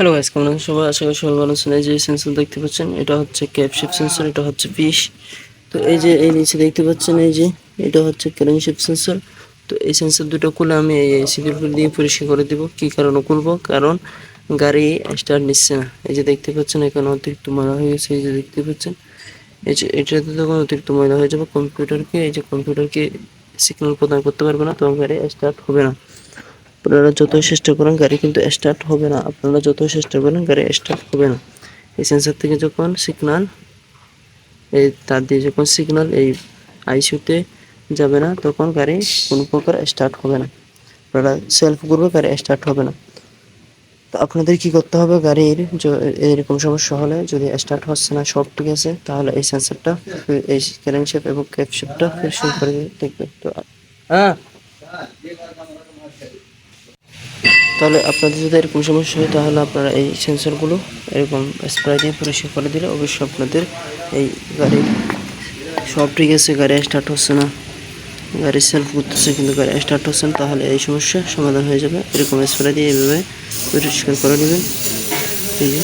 Hello guys কেমন আছেন সবাই? আশা করি সবাই ভালো আছেন। এই যে সেন্সর দেখতে পাচ্ছেন, এটা হচ্ছে ক্যাপশিপ সেন্সর এটা হচ্ছে ফিশ তো এই যে এই নিচে দেখতে পাচ্ছেন, এই যে এটা হচ্ছে ক্যারেনশিপ সেন্সর তো এই সেন্সর দুটো খুলে আমি এই ফুল দিয়ে পরিষ্কার করে দিব। কি কারণে খুলবো? কারণ গাড়ি স্টার্ট নিচ্ছে না। এই যে দেখতে পাচ্ছেন, এখানে অতিরিক্ত ময়লা হয়ে গেছে, এই যে দেখতে পাচ্ছেন। এই যে এটাতে তখন অতিরিক্ত ময়লা হয়ে যাবে। কম্পিউটারকে এই যে কম্পিউটারকে সিগন্যাল প্রদান করতে পারবে না, তখন গাড়ি স্টার্ট হবে না। আপনারা যতই চেষ্টা করেন, গাড়ি কিন্তু স্টার্ট হবে না। আপনারা যতই চেষ্টা করেন, গাড়ি স্টার্ট হবে না। এই সেন্সার থেকে যখন সিগনাল এই তার দিয়ে যখন সিগনাল এই আইসিউতে যাবে না, তখন গাড়ি কোনো প্রকার স্টার্ট হবে না। আপনারা সেলফ করবে, গাড়ি স্টার্ট হবে না। তো আপনাদের কি করতে হবে? গাড়ির এরকম সমস্যা হলে যদি স্টার্ট হচ্ছে না, সব ঠিক আছে, তাহলে এই সেন্সারটা এই ক্যারেন শেপ এবং ক্যাপ শেপটা ফিনিশিং করে দেখবে। তো হ্যাঁ। তাহলে আপনাদের যদি এরকম সমস্যা হয়, তাহলে আপনারা এই সেন্সরগুলো এরকম স্প্রে দিয়ে পরিষ্কার করে দিলে অবশ্যই আপনাদের এই গাড়ির সব ঠিক আছে, গাড়ি স্টার্ট হচ্ছে না। গাড়ি সেলফ করতেছে, কিন্তু গাড়ি স্টার্ট হচ্ছে না, তাহলে এই সমস্যা সমাধান হয়ে যাবে। এরকম স্প্রে দিয়ে এইভাবে পরিষ্কার করে নেবেন। এই যে।